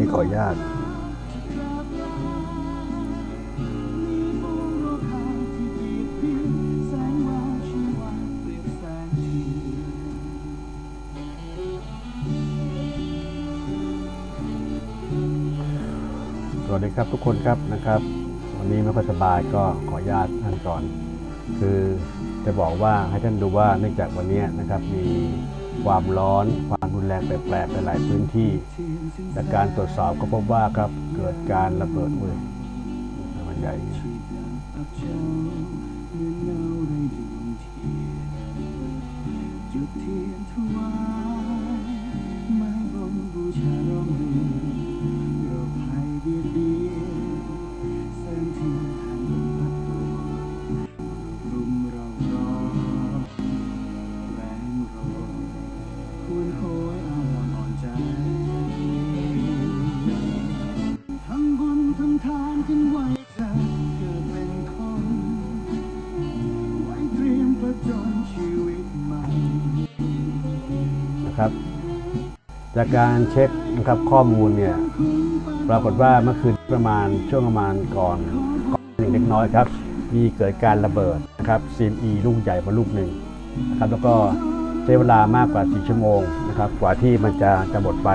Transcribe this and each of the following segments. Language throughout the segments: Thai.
นี้ขออนุญาตสวัสดีครับทุกคนครับนะครับ วันนี้ไม่ค่อยสบายก็ขออนุญาตท่านก่อน คือจะบอกว่าให้ท่านดูว่าเนื่องจากวันนี้นะครับมีความร้อนความ รุนแรงแปลกๆไปหลายพื้นที่แต่การตรวจสอบก็พบว่าครับเกิดการระเบิดเวยมันใหญ่ จากการเช็คนะครับข้อมูลเนี่ยปรากฏว่าเมื่อคืนประมาณช่วงประมาณก่อนก่อนหนึ่งเล็กน้อยครับ มีเกิดการระเบิดนะครับซีมอีลูกใหญ่มาลูกหนึ่งนะครับแล้วก็ใช้เวลามากกว่า 4 ชั่วโมงนะครับกว่าที่มันจะจะหมดไป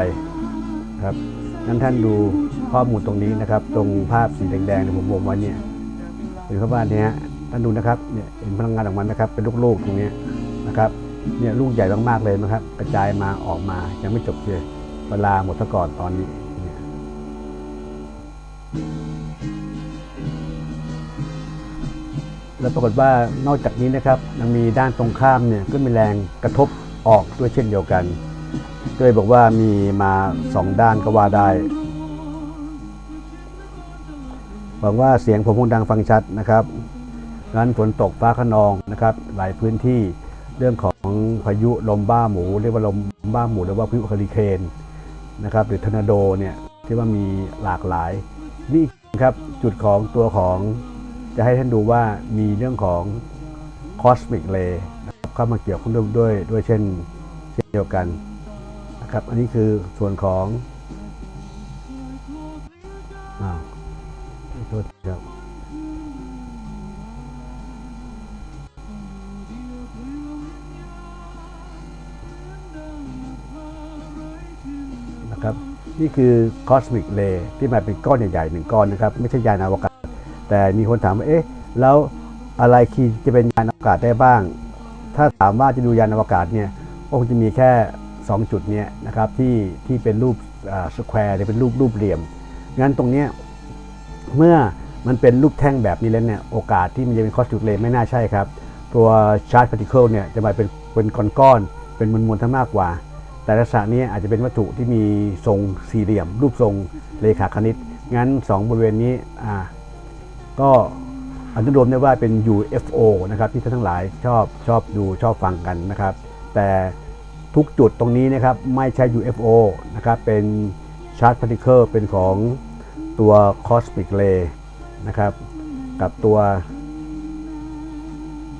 ครับนั้นท่านดูข้อมูลตรงนี้นะครับ ตรงภาพสีแดงๆที่ผมวงไว้เนี่ยหรือเข้าบ้านเนี้ยท่านดูนะครับเนี่ยเห็นพลังงานของมันนะครับเป็นลูกๆตรงนี้นะครับ เนี่ยลูกใหญ่มากๆเลยนะครับ กระจายมาออกมายังไม่จบเลยเวลาหมดซะก่อนตอนนี้เนี่ยแล้วปรากฏว่านอกจากนี้นะครับยังมีด้านตรงข้ามเนี่ยก็มีแรงกระทบออกด้วยเช่นเดียวกันก็เลยบอกว่ามีมาสองด้านก็ว่าได้หวังว่าเสียงผมคงดังฟังชัดนะครับงั้นฝนตกฟ้าขนองนะครับ หลายพื้นที่ เรื่องของพายุลมบ้าหมู เรียกว่าลมบ้าหมูหรือว่าพายุเฮอริเคนนะครับหรือทอร์นาโดเนี่ยที่ว่ามีหลากหลายนี่ครับจุดของตัวของจะให้ท่านดูว่ามีเรื่องของคอสมิกเลย์เข้ามาเกี่ยวข้องด้วยด้วยด้วยเช่นเช่นเดียวกันนะครับอันนี้คือส่วนของอ้าวโทษครับ นะครับ นี่คือคอสมิกเลย์ที่มาเป็นก้อนใหญ่ๆหนึ่งก้อนนะครับ ไม่ใช่ยานอวกาศ แต่มีคนถามว่าเอ๊ะแล้วอะไรคือจะเป็นยานอวกาศได้บ้าง ถ้าถามว่าจะดูยานอวกาศเนี่ยก็คงจะมีแค่ 2 จุดเนี้ยนะครับที่ที่เป็นรูปสแควร์หรือเป็นรูปรูปเหลี่ยมงั้นตรงเนี้ยเมื่อมันเป็นรูปแท่งแบบนี้แล้วเนี่ยโอกาสที่มันจะเป็นคอสมิกเลย์ไม่น่าใช่ครับ ตัวชาร์จพาร์ติเคิลเนี่ยจะมาเป็นเป็นก้อนๆเป็นมวลๆทั้งมากกว่า แต่ลักษณะนี้อาจจะเป็นวัตถุที่มีทรงสี่เหลี่ยม รูปทรงเลขาคณิต งั้น 2 บริเวณนี้อ่าก็อนุโลมได้ว่าเป็น UFO นะครับที่ท่านทั้งหลายชอบชอบดูชอบฟังกันนะครับ แต่ทุกจุดตรงนี้นะครับไม่ใช่ UFO นะครับเป็นชาร์ t พาร์ติเคิลเป็นของตัว Cosmic Ray นะครับกับตัว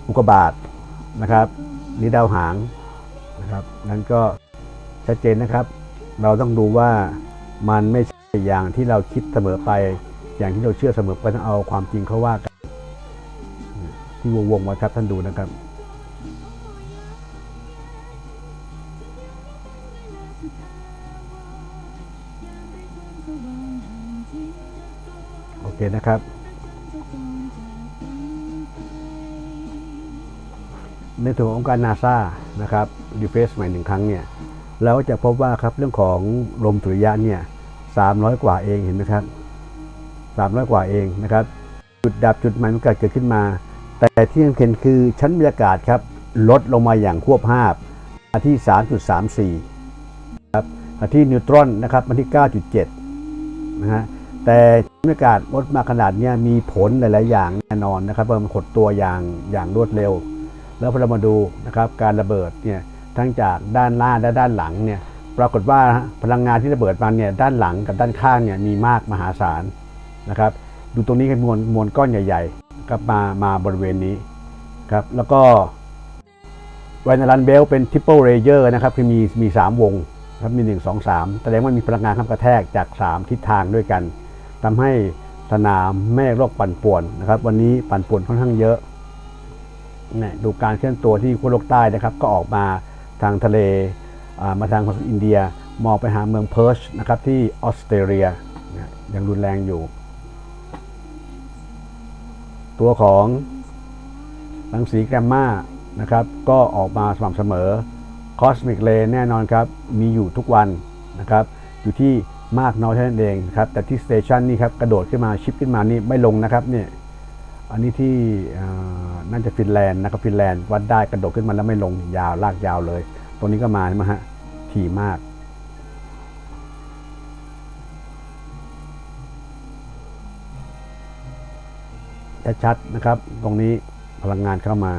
อุกบาตนะครับนี่ดาวหางนะครับนั้นก็ ชัดเจนนะครับ เราต้องดูว่ามันไม่ใช่อย่างที่เราคิดเสมอไป อย่างที่เราเชื่อเสมอไปต้องเอาความจริงเขาว่ากันที่วงวงไว้ครับท่านดูนะครับโอเคนะครับ ในส่วนของการนาซานะครับรีเฟซใหม่หนึ่งครั้งเนี่ย เราจะพบว่าครับเรื่องของลมสุริยะเนี่ย300กว่าเองเห็นไหมครับ300กว่าเองนะครับ จุดดับจุดใหม่มันเกิดขึ้นมา แต่ที่สำคัญคือชั้นบรรยากาศครับลดลงมาอย่างควบภาพมาที่ 3.34ครับมาที่นิวตรอนนะครับมาที่ 9.7นะฮะแต่บรรยากาศลดมาขนาดเนี้ยมีผลหลาย ๆ อย่างแน่นอนนะครับเพราะมันหดตัวอย่างอย่างรวดเร็ว แล้วพอเรามาดูนะครับการระเบิดเนี่ย ทั้งจากด้านหน้าและด้านหลังเนี่ยปรากฏว่าพลังงานที่ระเบิดมาเนี่ยด้านหลังกับด้านข้างเนี่ยมีมากมหาศาลนะครับ ดูตรงนี้เป็นมวลมวลก้อนใหญ่ๆครับมามาบริเวณนี้ครับแล้วก็ไวนารันเบลเป็นทิปเปิลเรเยอร์นะครับคือมีมี3วงครับมี1 2 3แสดงว่ามีพลังงานข้ามกระแทกจาก3ทิศทางด้วยกันทำให้สนามแม่โลกปั่นป่วนนะครับ วันนี้ปั่นป่วนค่อนข้างเยอะเนี่ยดูการเคลื่อนตัวที่ขั้วโลกใต้นะครับ ก็ออกมา ทางทะเลมาทางฝั่งอินเดียมองไปหาเมืองเพิร์ชนะครับที่ออสเตรเลียยังรุนแรงอยู่ ตัวของรังสีแกรมมานะครับก็ออกมาสม่ำเสมอคอสมิกเลนแน่นอนครับมีอยู่ทุกวันนะครับอยู่ที่มากน้อยเท่านั้นเองครับแต่ที่สเตชันนี่ครับกระโดดขึ้นมาชิปขึ้นมานี่ไม่ลงนะครับเนี่ย อันนี้ที่น่าจะฟินแลนด์นะครับฟินแลนด์วัดได้กระโดดขึ้นมาแล้วไม่ลงยาวลากยาวเลย ตรงนี้ก็มาใช่ไหมฮะถี่มากชัดๆนะครับ ตรงนี้พลังงานเข้ามา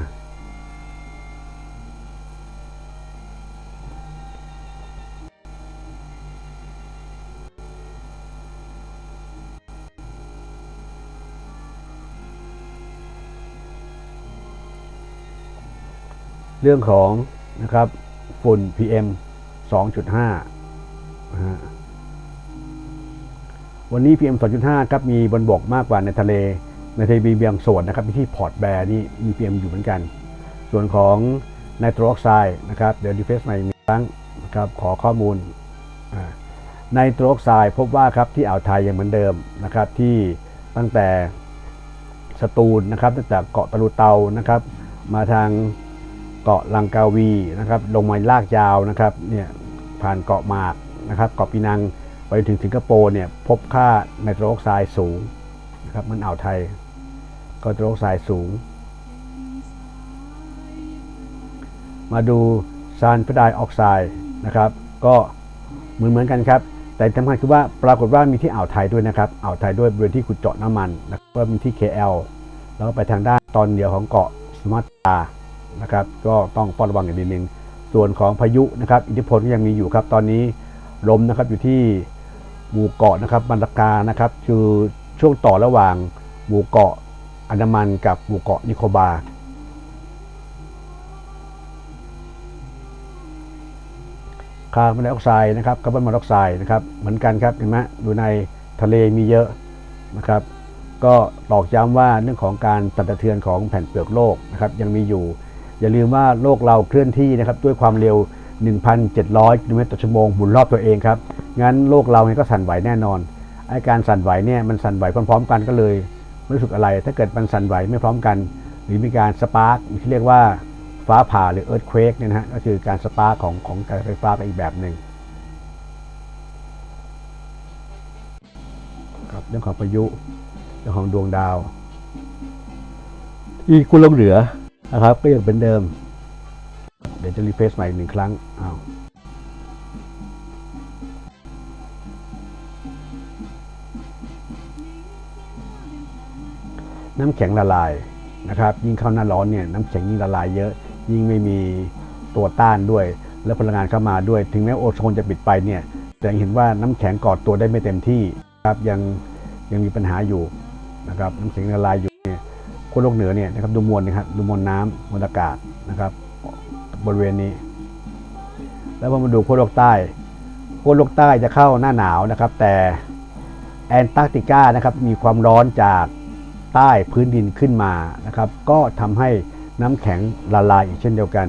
เรื่องของนะครับฝุ่น PM 2.5นะฮะวันนี้ PM 2.5 ครับมีบนบกมากกว่าในทะเล ในทะเลมีเบางส่วนนะครับที่พอร์ตแบร์นี่มี PM อยู่เหมือนกัน ส่วนของไนโตรออกไซด์นะครับเดี๋ยวดีเฟสใหม่มีครั้งนะครับขอข้อมูลไนโตรออกไซด์พบว่าครับที่อ่าวไทยยังเหมือนเดิมนะครับที่ตั้งแต่สตูลนะครับตั้งแต่เกาะตะลุเตานะครับมาทาง เกาะลังกาวีนะครับลงมาลากยาวนะครับเนี่ยผ่านเกาะหมากนะครับเกาะปีนังไปถึงสิงคโปร์เนี่ยพบค่าไนโตรออกไซด์สูงนะครับมันอ่าวไทยก็ไนโตรออกไซด์สูง มาดูซานพไดออกไซด์นะครับ ก็เหมือนเหมือนกันครับ แต่สำคัญคือว่าปรากฏว่ามีที่อ่าวไทยด้วยนะครับอ่าวไทยด้วยบริเวณที่ขุดเจาะน้ำมันนะครับก็มีที่ KL แล้วก็ไปทางด้านตอนเหนือของเกาะสุมาตรา นะครับ ก็ต้องเฝ้าระวังอย่างนิดนึง ส่วนของพายุนะครับ อิทธิพลก็ยังมีอยู่ครับ ตอนนี้ลมนะครับอยู่ที่หมู่เกาะนะครับบันดากานะครับ คือช่วงต่อระหว่างหมู่เกาะอันดามันกับหมู่เกาะนิโคบาคาร์บอนไดออกไซด์นะครับคาร์บอนมอนอกไซด์นะครับเหมือนกันครับเห็นไหมดูในทะเลมีเยอะนะครับ ก็ตอกย้ำว่าเรื่องของการสั่นสะเทือนของแผ่นเปลือกโลกนะครับยังมีอยู่ อย่าลืมว่าโลกเราเคลื่อนที่นะครับด้วยความเร็ว 1,700กิโลเมตรต่อชั่วโมงหมุนรอบตัวเองครับ งั้นโลกเราเนี่ยก็สั่นไหวแน่นอนไอ้การสั่นไหวเนี่ยมันสั่นไหวพร้อมๆ กันก็เลยไม่รู้สึกอะไร ถ้าเกิดมันสั่นไหวไม่พร้อมกัน หรือมีการสปาร์กที่เรียกว่าฟ้าผ่าหรือเอิร์ธเควกเนี่ยนะฮะก็คือการสปาร์กของของการไฟฟ้าไปอีกแบบหนึ่งครับเรื่องของพายุเรื่องของดวงดาวที่คุณลงเหลือ นะครับ ก็ยังเป็นเดิม เดี๋ยวจะรีเฟรชใหม่อีกหนึ่งครั้งอ้าวน้ำแข็งละลายนะครับ ยิ่งเข้าหน้าร้อนเนี่ยน้ำแข็งยิ่งละลายเยอะ ยิ่งไม่มีตัวต้านด้วย แล้วพลังงานเข้ามาด้วย ถึงแม้โอโซนจะปิดไปเนี่ยแต่ยังเห็นว่าน้ำแข็งกอดตัวได้ไม่เต็มที่ครับยังยังมีปัญหาอยู่นะครับ น้ำแข็งละลายอยู่ วโลกเหนือเนี่ยนะครับดูมวลนะครับดูมวลน้ำมวลอากาศนะครับ บริเวณนี้ แล้วพอมาดูขั้วโลกใต้ขั้วโลกใต้จะเข้าหน้าหนาวนะครับ แต่แอนตาร์กติกานะครับมีความร้อนจากใต้พื้นดินขึ้นมานะครับ ก็ทำให้น้ำแข็งละลายอีกเช่นเดียวกัน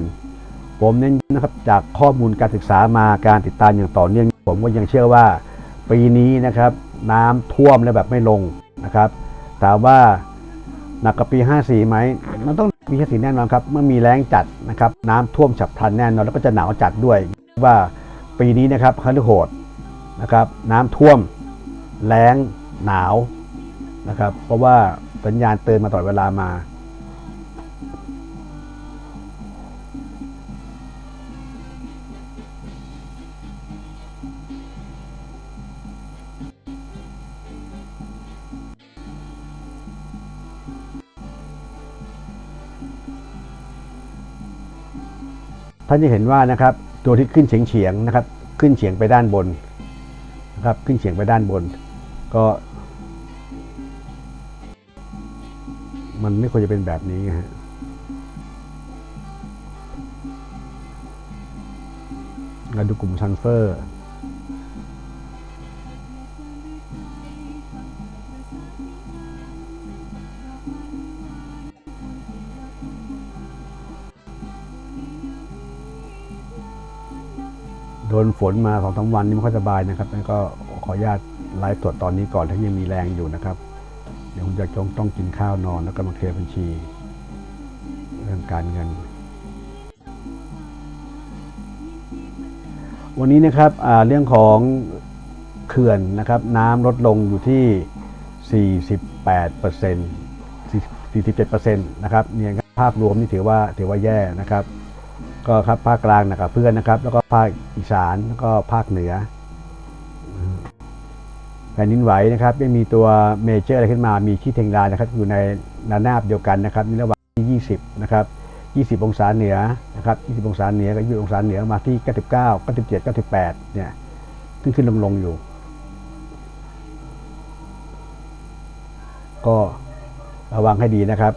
ผมเน้นนะครับจากข้อมูลการศึกษามาการติดตามอย่างต่อเนื่อง ผมก็ยังเชื่อว่าปีนี้นะครับ น้ำท่วมและแบบไม่ลงนะครับ ถามว่า หนักกว่าปี 54ไหมมันต้องมีสีแน่นอนครับ เมื่อมีแรงจัดนะครับน้ำท่วมฉับพลันแน่นอนแล้วก็จะหนาวจัดด้วยว่าปีนี้นะครับคันโหดนะครับน้ำท่วมแรงหนาวนะครับเพราะว่าสัญญาณเตือนมาตลอดเวลามา ท่านจะเห็นว่านะครับตัวที่ขึ้นเฉียงเฉียงนะครับ ขึ้นเฉียงไปด้านบนนะครับ ขึ้นเฉียงไปด้านบน ก็ มันไม่ควรจะเป็นแบบนี้ฮะเราดูกลุ่มซันเฟอร์ โดนฝนมาสองสามวันนี้ไม่ค่อยสบายนะครับแล้วก็ขออนุญาตไลฟ์สดตอนนี้ก่อนถ้ายังมีแรงอยู่นะครับ เดี๋ยวผมจะต้องต้องกินข้าวนอนแล้วก็มาเคลียร์บัญชี เรื่องการเงิน วันนี้นะครับเรื่องของเขื่อนนะครับน้ำลดลงอยู่ที่ 48เปอร์เซ็นต์47เปอร์เซ็นต์นะครับเนี่ยภาพรวมนี่ถือว่าถือว่าแย่นะครับ ก็ครับภาคกลางนะครับเพื่อนนะครับ แล้วก็ภาคอีสานแล้วก็ภาคเหนือแผ่นดินไหวนะครับไม่มีตัวเมเจอร์อะไรขึ้นมามีที่เทงดานะครับอยู่ในระนาบเดียวกันนะครับในระหว่างที่ 20 นะครับ 20 องศาเหนือนะครับ 20 องศาเหนือกับ20องศาเหนือมาที่ 99 97 98 เนี่ยขึ้นขึ้นลงลงอยู่ ก็ระวังให้ดีนะครับ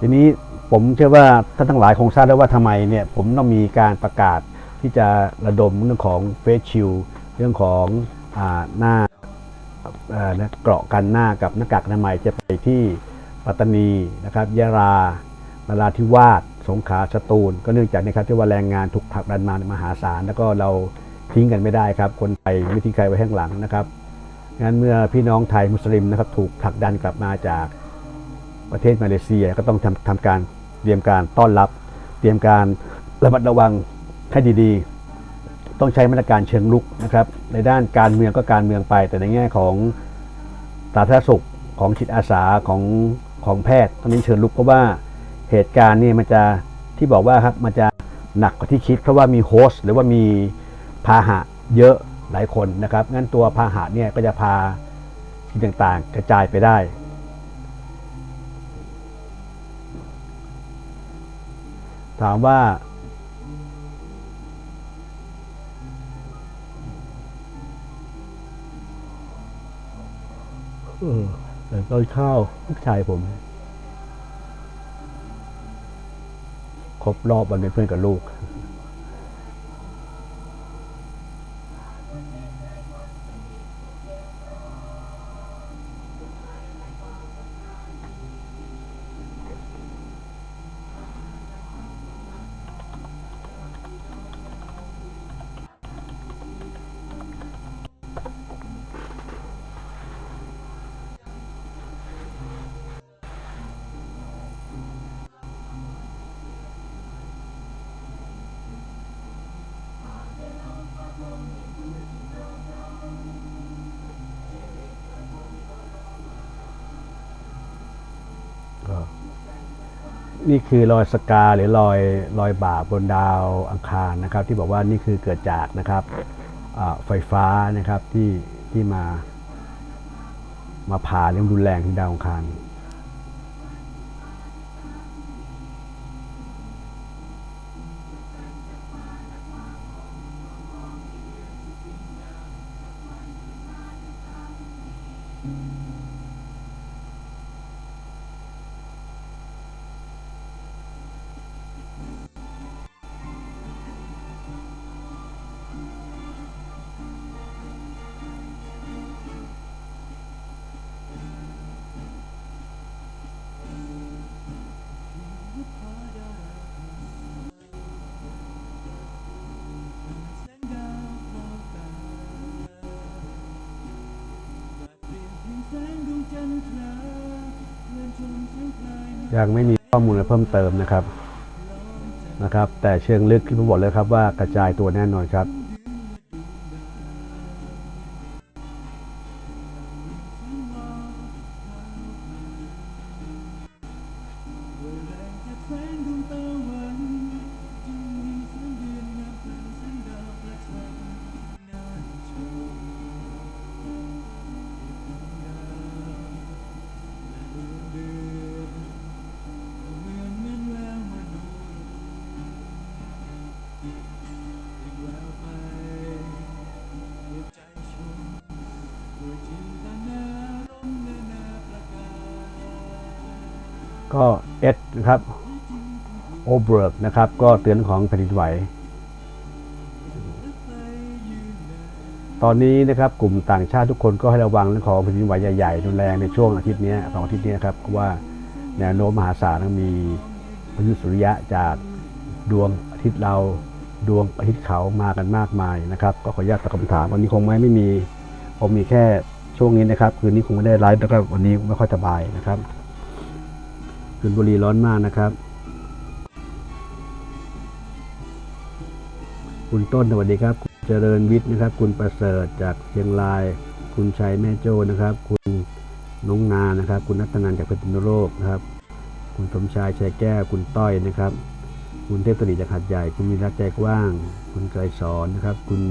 ทีนี้ ผมเชื่อว่าท่านทั้งหลายคงทราบแล้วว่าทำไมเนี่ยผมต้องมีการประกาศที่จะระดมเรื่องของเฟสชิลเรื่องของอหน้าเอ่อเกราะกันหน้ากับหน้ากากอนามัยจะไปที่ปัตตานีนะครับยะลานราธิวาสสงขลาสตูล ก็เนื่องจากนะครับที่ว่าแรงงานถูกผลักดันมามหาศาลแล้วก็เราทิ้งกันไม่ได้ครับ คนไทยไม่ทิ้งใครไว้ข้างหลังนะครับงั้นเมื่อพี่น้องไทยมุสลิมนะครับถูกผลักดันกลับมาจากประเทศมาเลเซียก็ต้องทำทำการ เตรียมการต้อนรับ เตรียมการระมัดระวังให้ดีๆ ต้องใช้มาตรการเชิงลุกนะครับ ในด้านการเมืองก็การเมืองไป แต่ในแง่ของสาธารณสุขของจิตอาสาของของแพทย์ต้องเน้นเชิงลุกเพราะว่าเหตุการณ์นี่มันจะที่บอกว่าครับมันจะหนักกว่าที่คิด เพราะว่ามีโฮสต์หรือว่ามีพาหะเยอะหลายคนนะครับงั้นตัวพาหะเนี่ยก็จะพาสิ่งต่างๆ กระจายไปได้ ถามว่า เออแต่ต้นข้าวลูกชายผม ครบรอบวันเป็นเพื่อนกับลูก นี่คือรอยสกาหรือรอยรอยบาบนดาวอังคารนะครับ ที่บอกว่านี่คือเกิดจากนะครับไฟฟ้านะครับที่ที่มามาผ่าเรื่องรุนแรงที่ดาวอังคาร ยังไม่มีข้อมูลเพิ่มเติมนะครับนะครับ แต่เชิงลึกที่ผมบอกเลยครับว่ากระจายตัวแน่นอนครับ โอเบิร์กนะครับ ก็เตือนของแผ่นดินไหว ตอนนี้นะครับกลุ่มต่างชาติทุกคนก็ให้ระวังเรื่องของแผ่นดินไหวใหญ่ๆรุนแรงในช่วงอาทิตย์นี้สองอาทิตย์นี้นะครับเพราะว่าแนวโน้มมหาศาลมีพายุสุริยะจากดวงอาทิตย์เราดวงอาทิตย์เขามากันมากมายนะครับ ก็ขออนุญาตตอบคำถามวันนี้คงไม่ไม่มีผมมีแค่ช่วงนี้นะครับ คืนนี้คงไม่ได้ไลฟ์แล้วก็วันนี้ไม่ค่อยสบายนะครับคืนบุรีร้อนมากนะครับ คุณต้นสวัสดีครับ คุณเจริญวิทย์นะครับ คุณประเสริฐจากเชียงราย คุณชัยแม่โจ้นะครับ คุณน้องนานะครับ คุณนัทนันจากเพชรบุรีนะครับ คุณสมชายชัยแก้ว คุณต้อยนะครับ คุณเทพตรีจากหัดใหญ่ คุณมีรักใจกว้าง คุณไกรสอนนะครับ คุณ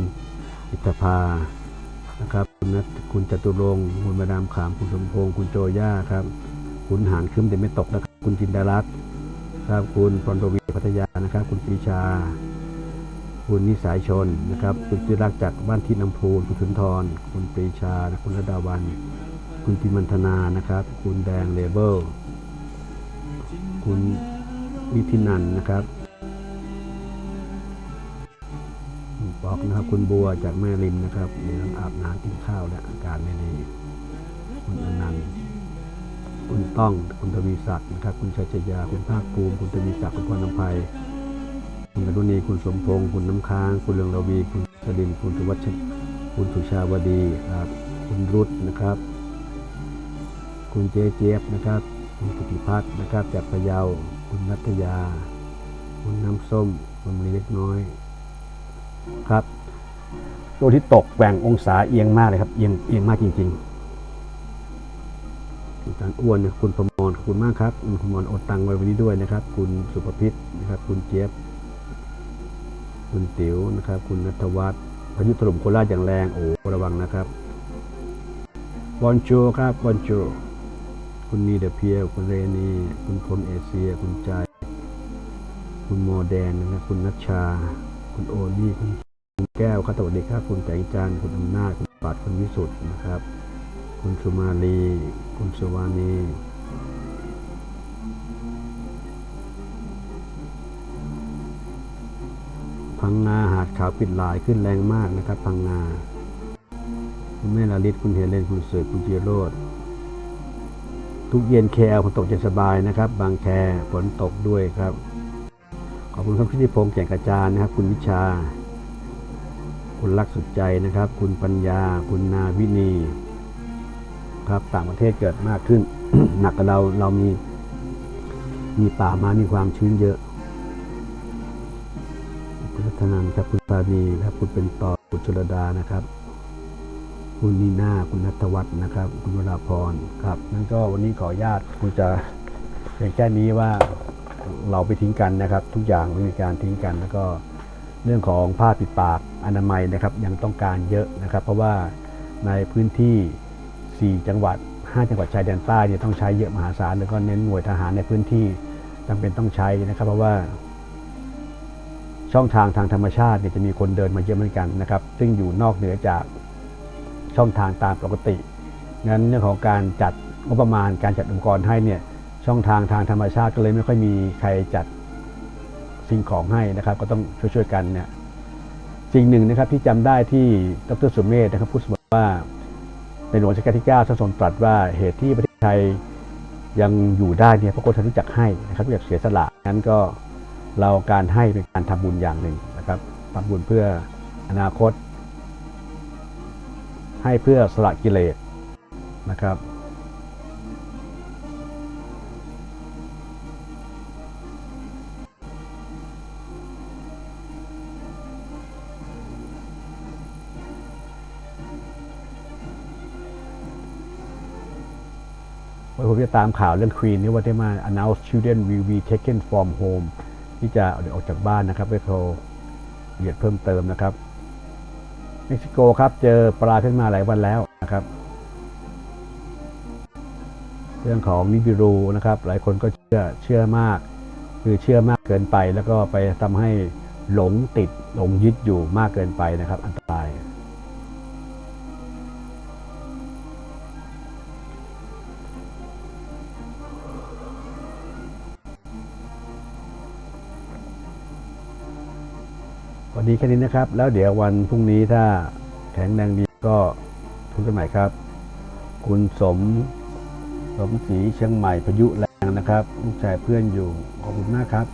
อิทธภานะครับคุณนัทคุณจตุรงคุณมาดามขาม คุณสมพงษ์คุณโจย่าครับ คุณหานคึมแต่ไม่ตกนะครับ คุณจินดารัตน์ครับ คุณพรทวีพัทยานะครับ คุณปีชา คุณนิสายชนนะครับคุณจิรักจากบ้านที่น้ำพูนคุณสุนทร คุณปรีชา คุณระดาวัน คุณพิมันธนานะครับ คุณแดงเลเบลคุณวิทินันนะครับคุณปอกนะครับคุณบัวจากแม่ริมนะครับกำลังอาบน้ำกินข้าวและอาการไม่ดีคุณอนันต์คุณต้องคุณทวีศักดิ์นะครับ คุณชัยชยาคุณภาคภูมิ คุณทวีศักดิ์คุณพรน้ำไพ คุณอรุณีคุณสมพงษ์คุณน้ำค้าง คุณเรืองระวี คุณสลินคุณสุวัชคุณสุชาวดีครับคุณรุตนะครับ คุณเจเจี๊ยบนะครับ คุณกิติพัฒน์นะครับจากพะเยา คุณนัทยา คุณน้ำส้มคุณมีเล็กน้อยครับตัวที่ตกแหว่งองศาเอียงมากเลยครับเอียงเอียงมากจริงๆคุณจารย์อ้วนนะคุณประมรคุณมากครับ คุณประมรอดตังไว้วันนี้ด้วยนะครับ คุณสุภพิษนะครับ คุณเจี๊ยบ คุณติ๋วนะครับ คุณนัทวัฒน์พายุถล่มโคราชอย่างแรงโอ้ระวังนะครับบอลจูครับบอลจูคุณนีเดเพียคุณเรนี คุณพลเอเชีย คุณใจ คุณโมแดนนะครับคุณนัชชา คุณโอนี่คุณแก้วครับสวัสดีครับคุณแสงจันทร์คุณอำนาจ คุณปัดคุณวิสุทธ์นะครับ คุณสุมาลี คุณสวานี พังงาหาดขาวปิดลายขึ้นแรงมากนะครับ พังงา คุณแม่ลาลิตคุณเฮเลนคุณเสือคุณจีโรดทุกเย็นแคลฝนตกเย็นสบายนะครับ บางแคฝนตกด้วยครับ ขอบคุณครับพิธิพงษ์แก่งกระจานนะครับ คุณวิชา คุณรักสุดใจนะครับ คุณปัญญา คุณนาวินีครับต่างประเทศเกิดมากขึ้น หนักกับเราเรามีมีป่ามามีความชื้นเยอะ นันครับคุณปานีครับคุณเป็นต่อคุณชลดานะครับ คุณนีนาคุณนัทวัฒน์นะครับ คุณวราพรครับนั่นก็วันนี้ขออนุญาตคุณจะเพียงแค่นี้ว่าเราไปทิ้งกันนะครับ ทุกอย่างไม่มีการทิ้งกัน แล้วก็เรื่องของผ้าปิดปากอนามัยนะครับ ยังต้องการเยอะนะครับ เพราะว่าในพื้นที่ 4 จังหวัด 5 จังหวัดชายแดนใต้เนี่ยต้องใช้เยอะมหาศาลแล้วก็เน้นหน่วยทหารในพื้นที่จำเป็นต้องใช้นะครับ เพราะว่า ช่องทางทางธรรมชาติเนี่ยจะมีคนเดินมาเยอะเหมือนกันนะครับ ซึ่งอยู่นอกเหนือจากช่องทางตามปกติงั้นเรื่องของการจัดงบประมาณการจัดองค์กรให้เนี่ยช่องทางทางธรรมชาติก็เลยไม่ค่อยมีใครจัดสิ่งของให้นะครับ ก็ต้องช่วยๆกันเนี่ยสิ่งหนึ่งนะครับที่จำได้ที่ดรสุเมธนะครับพูดเสมอว่าในหลวงรัชกาลที่9ทรงทรงตรัสว่าเหตุที่ประเทศไทยยังอยู่ได้เนี่ยเพราะคนไทยรู้จักให้นะครับรู้จักเสียสละงั้นก็ เราการให้เป็นการทำบุญอย่างหนึ่งนะครับทำบุญเพื่ออนาคต ให้เพื่อสละกิเลสนะครับวันผมจะตามข่าวเรื่องควีนนี่ว่าได้มา announce children will be taken from home ที่จะเอาเด็กออกจากบ้านนะครับไปโทรละเอียดเพิ่มเติมนะครับเม็กซิโกครับเจอปลาขึ้นมาหลายวันแล้วนะครับ เรื่องของนิบิรูนะครับ หลายคนก็เชื่อเชื่อมาก คือเชื่อมากเกินไป แล้วก็ไปทำให้หลงติดหลงยึดอยู่มากเกินไปนะครับ วันนี้แค่นี้นะครับ แล้วเดี๋ยววันพรุ่งนี้ถ้าแข็งแรงดีก็พบกันใหม่ครับ คุณสมสมศรีเชียงใหม่พายุแรงนะครับ ลูกชายเพื่อนอยู่ขอบคุณมากครับ